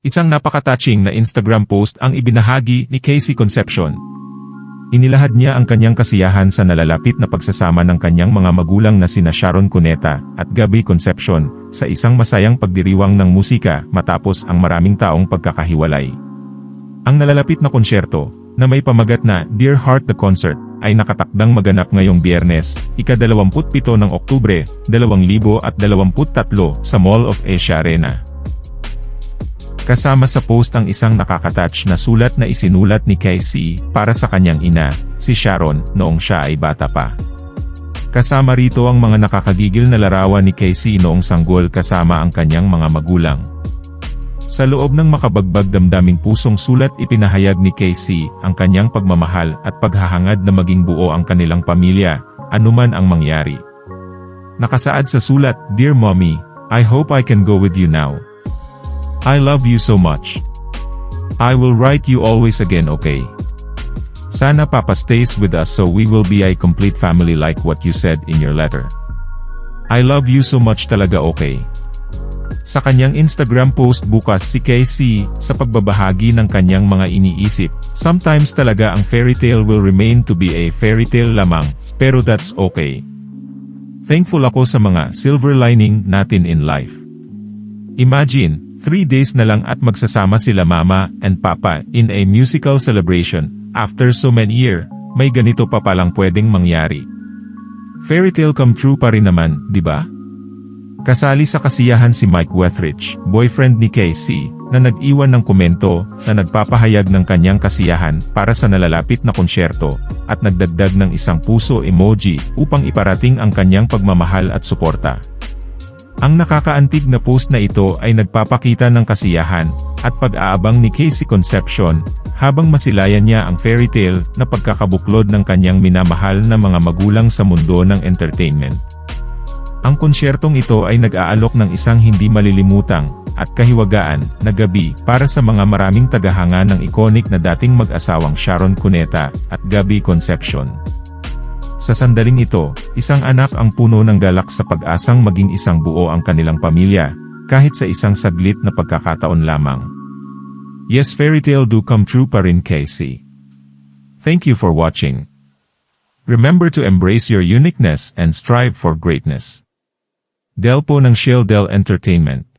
Isang napaka-touching na Instagram post ang ibinahagi ni Casey Concepcion. Inilahad niya ang kanyang kasiyahan sa nalalapit na pagsasama ng kanyang mga magulang na sina Sharon Cuneta at Gabby Concepcion sa isang masayang pagdiriwang ng musika matapos ang maraming taong pagkakahiwalay. Ang nalalapit na konsyerto, na may pamagat na Dear Heart the Concert, ay nakatakdang maganap ngayong biyernes, ika-27 ng Oktubre, 2023 sa Mall of Asia Arena. Kasama sa post ang isang nakakatouch na sulat na isinulat ni Casey para sa kanyang ina, si Sharon, noong siya ay bata pa. Kasama rito ang mga nakakagigil na larawan ni Casey noong sanggol kasama ang kanyang mga magulang. Sa loob ng makabagbag damdaming pusong sulat ipinahayag ni Casey ang kanyang pagmamahal at paghahangad na maging buo ang kanilang pamilya, anuman ang mangyari. Nakasaad sa sulat, Dear Mommy, I hope I can go with you now. I love you so much. I will write you always again okay? Sana Papa stays with us so we will be a complete family like what you said in your letter. I love you so much talaga okay? Sa kanyang Instagram post bukas si Casey, sa pagbabahagi ng kanyang mga iniisip, sometimes talaga ang fairy tale will remain to be a fairy tale lamang, pero that's okay. Thankful ako sa mga silver lining natin in life. Imagine, three days na lang at magsasama sila mama and papa in a musical celebration, after so many year, may ganito pa palang pwedeng mangyari. Fairy tale come true pa rin naman, di ba? Kasali sa kasiyahan si Mike Wethridge, boyfriend ni Casey, na nag-iwan ng komento na nagpapahayag ng kanyang kasiyahan para sa nalalapit na konsyerto, at nagdagdag ng isang puso emoji upang iparating ang kanyang pagmamahal at suporta. Ang nakakaantig na post na ito ay nagpapakita ng kasiyahan at pag-aabang ni Casey Concepcion habang masilayan niya ang fairy tale na pagkakabuklod ng kanyang minamahal na mga magulang sa mundo ng entertainment. Ang konsyertong ito ay nag-aalok ng isang hindi malilimutang at kahiwagaan na gabi para sa mga maraming tagahanga ng iconic na dating mag-asawang Sharon Cuneta at Gabby Concepcion. Sa sandaling ito, isang anak ang puno ng galak sa pag-asang maging isang buo ang kanilang pamilya, kahit sa isang saglit na pagkakataon lamang. Yes fairy tale do come true pa rin Casey. Thank you for watching. Remember to embrace your uniqueness and strive for greatness. Del po ng Shield Del Entertainment.